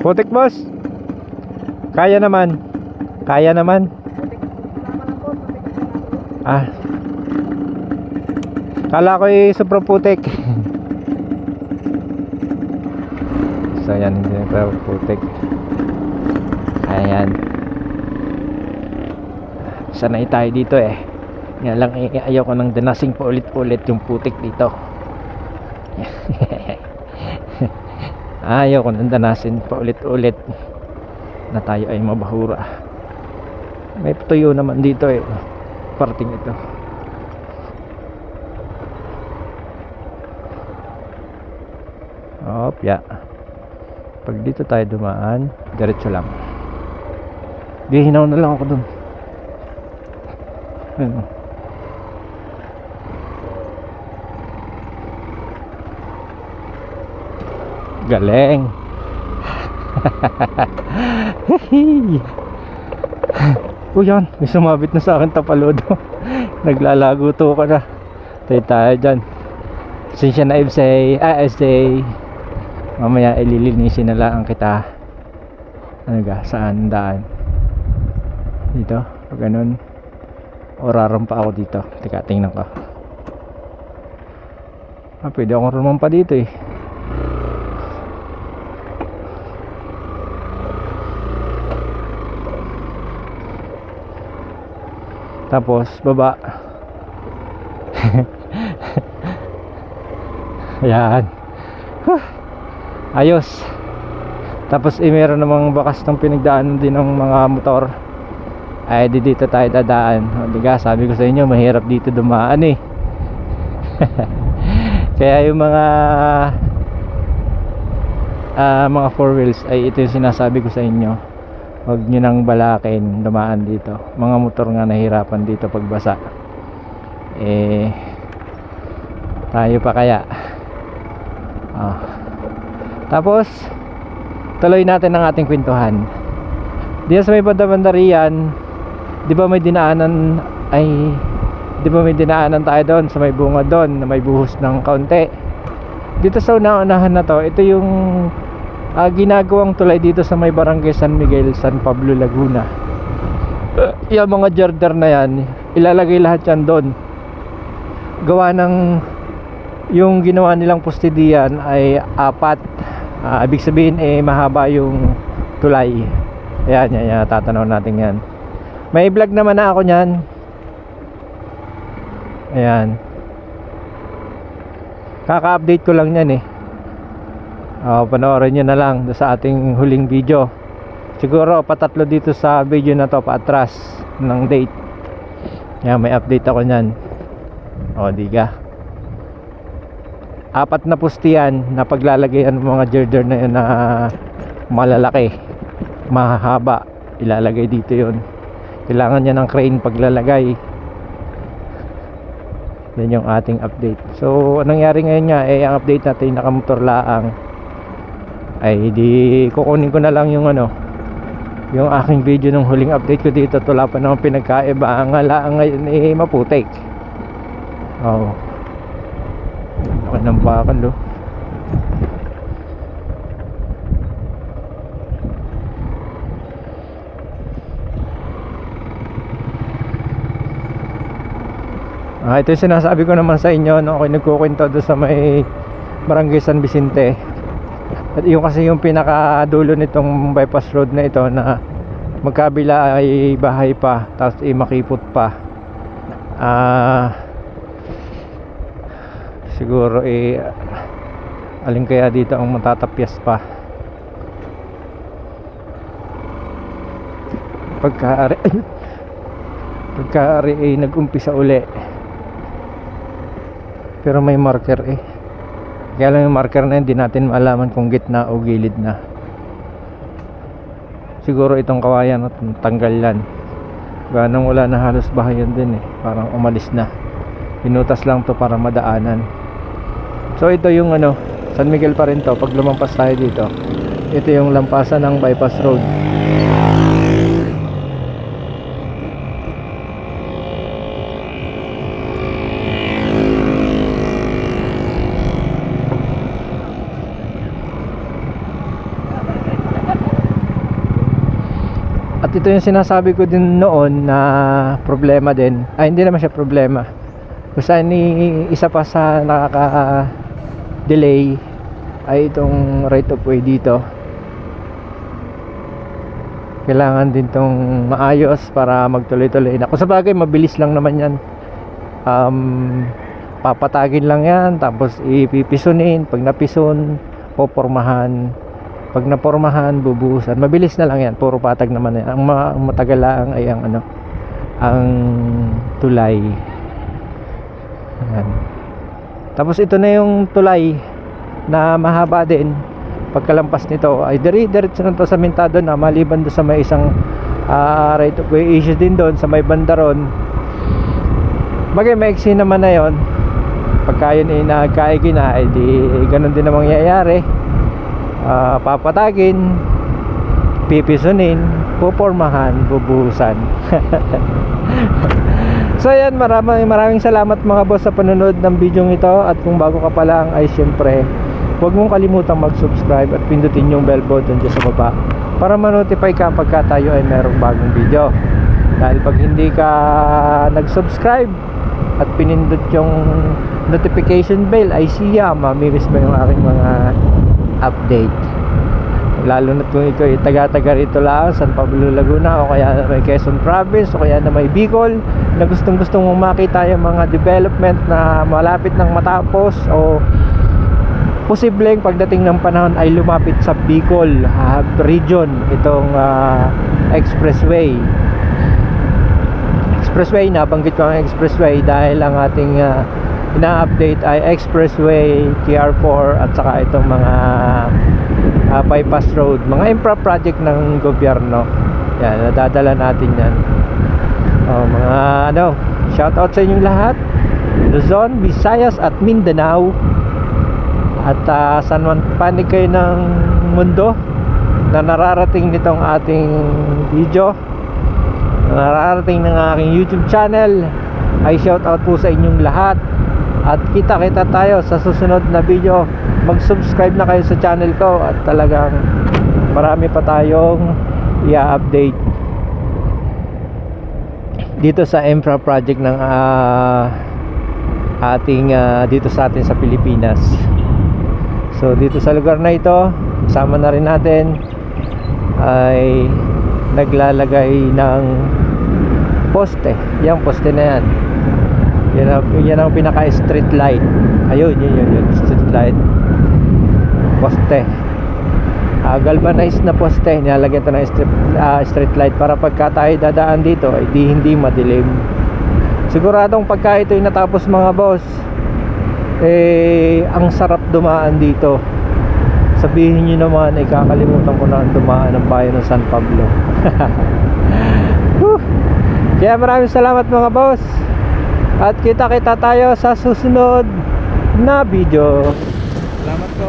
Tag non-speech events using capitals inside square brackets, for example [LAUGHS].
Putik boss. Kaya naman. Kaya naman. Ah. Kala ko eh sobrang putik. [LAUGHS] so yan hindi putik. Ayan. Sanay tayo dito eh. Nga lang eh, ayaw ko nang danasing pa ulit-ulit yung putik dito. [LAUGHS] ayaw ko nang danasin pa ulit-ulit na tayo ay mabahura. May tuyo naman dito eh. Parting ito. Opya. Pag dito tayo dumaan, diretso lang. Di, hinaw na lang ako dun. Ayun. Galing. [LAUGHS] Uy yan, may sumabit na sa akin tapalodo. [LAUGHS] Naglalago to ka na. Tayo tayo dyan. Sinsya na Ibsay, ah. Mamaya ililinisin na lang kita. Ano ga, saan daan? Dito, pag ganun. O rarampa ako dito. Teka, tingnan ko. Ah, pwede akong rumampa dito eh. Tapos, baba. Ayan. Huh. Ayos. Tapos, eh, meron namang bakas ng pinagdaanan din ng mga motor. Ay, di dito tayo dadaan. Diga, sabi ko sa inyo, mahirap dito dumaan eh. [LAUGHS] Kaya yung mga ah, mga four wheels ay ito yung sinasabi ko sa inyo huwag nyo nang balakin dumaan dito. Mga motor nga nahirapan dito pagbasa. Eh tayo pa kaya? Ah. tapos tuloy natin ang ating kwentuhan. Dito sa may banda-banda riyan di ba may dinaanan ay di ba may dinaanan tayo doon sa may bunga doon na may buhos ng kaunti? Dito sa una-unahan na to ito yung ah, ginagawang tulay dito sa may barangay San Miguel, San Pablo, Laguna. Yung mga jarder na yan ilalagay lahat yan doon. Gawa ng yung ginawa nilang poste diyan ay apat. Ah, ibig sabihin eh mahaba yung tulay. Ayan yan, yan tatanaw natin yan. May vlog naman na ako nyan ayan. Kaka-update ko lang yan eh uh, panoorin nyo na lang sa ating huling video. Siguro patatlo dito sa video na to paatras ng date. Yan may update ako nyan o diga apat na pustiyan na paglalagayan ng mga girder na yun na malalaki mahahaba. Ilalagay dito yon kailangan niya ng crane paglalagay. Yan yung ating update. So anong nangyari ngayon nga? Eh ang update natin nakamotor laang ay di kukunin ko na lang yung ano yung aking video ng huling update ko dito. Tula pa naman pinagkaiba. Ang laang ngayon eh maputik. Oh. laki ng bakal oh. Ah, ito yung sinasabi ko naman sa inyo no, ako nagkukwento doon sa may Barangay San Vicente. At yung kasi yung pinakadulo nitong bypass road na ito na magkabila ay bahay pa, tapos ay makipot pa. Ah siguro eh alin kaya dito ang matatapyas pa. Pagkaari pagkaari ay nag-umpisa uli pero may marker eh kaya lang yung marker na yun di natin malaman kung gitna o gilid na. Siguro itong kawayan at tanggal yan. Ganang wala na halos bahayan din eh. Parang umalis na. Pinutas lang to para madaanan. So ito yung ano San Miguel pa rin to. Pag lumampas tayo dito ito yung lampasan ng bypass road At ito yung sinasabi ko din noon na problema din. Ay, hindi naman siya problema. Kung saan ni isa pa sa nakaka-delay ay itong right of way dito. Kailangan din tong maayos para magtuloy-tuloy na. Kung sa bagay, mabilis lang naman yan. Um, papatagin lang yan, tapos ipipisunin. Pag napison, popormahan. Pag napormahan, bubuhusan. Mabilis na lang yan. Puro patag naman yan. Ang, ma- ang matagal lang ay ang ano, ang tulay. Ayan. Tapos ito na yung tulay na mahaba din. Pagkalampas nito ay diri diretso na to sa Mintado na maliban do sa may isang ah, right of way issue din doon sa may bandaron. Bagay maiksi naman na yon. Pagka yun ay nagkaigi na, ay di ganun din ang mangyayari. Ah, papatagin, pipisunin, pupormahan, bubuhusan. [LAUGHS] so yan, maraming maraming salamat mga boss sa panonood ng video ito at kung bago ka pa lang ay syempre huwag mong kalimutang mag-subscribe at pindutin yung bell button dyan sa baba para ma-notify ka pagka tayo ay merong bagong video dahil pag hindi ka nag-subscribe at pinindot yung notification bell ay siya mamimiss mo yung aking mga update. Lalo na kung ikaw taga-taga rito lang San Pablo Laguna o kaya may Quezon Province o kaya na may Bicol na gustong gustong mong makita yung mga development na malapit ng matapos o posibleng pagdating ng panahon ay lumapit sa Bicol ah, region itong ah, expressway. Expressway na banggit ko ang expressway dahil ang ating ah, ina-update ay expressway TR4 at saka itong mga ah, bypass road. Mga infra project ng gobyerno. Yan nadadala natin yan. Oh, mga ano shout out sa inyong lahat. Luzon, Visayas at Mindanao. At uh, saan man panig kayo ng mundo na nararating nitong ating video na nararating ng aking youtube channel ay shout out po sa inyong lahat at kita kita tayo sa susunod na video. Mag subscribe na kayo sa channel ko at talagang marami pa tayong i-update dito sa infra project ng ah, ating ah, dito sa atin sa Pilipinas. So dito sa lugar na ito kasama na rin natin ay naglalagay ng poste. Yung poste na yan yan ang, yan ang pinaka street light. Ayun yun yun yun street light. Poste. Uh, galvanized na poste. Nilalagyan ito ng strip, ah, street light para pagka tayo dadaan dito ay di hindi madilim. Siguradong pagka ito natapos mga boss eh ang sarap dumaan dito. Sabihin nyo naman ay kakalimutan ko na ang dumaan ng bayan ng San Pablo. [LAUGHS] Kaya maraming salamat mga boss at kita kita tayo sa susunod na video. Salamat po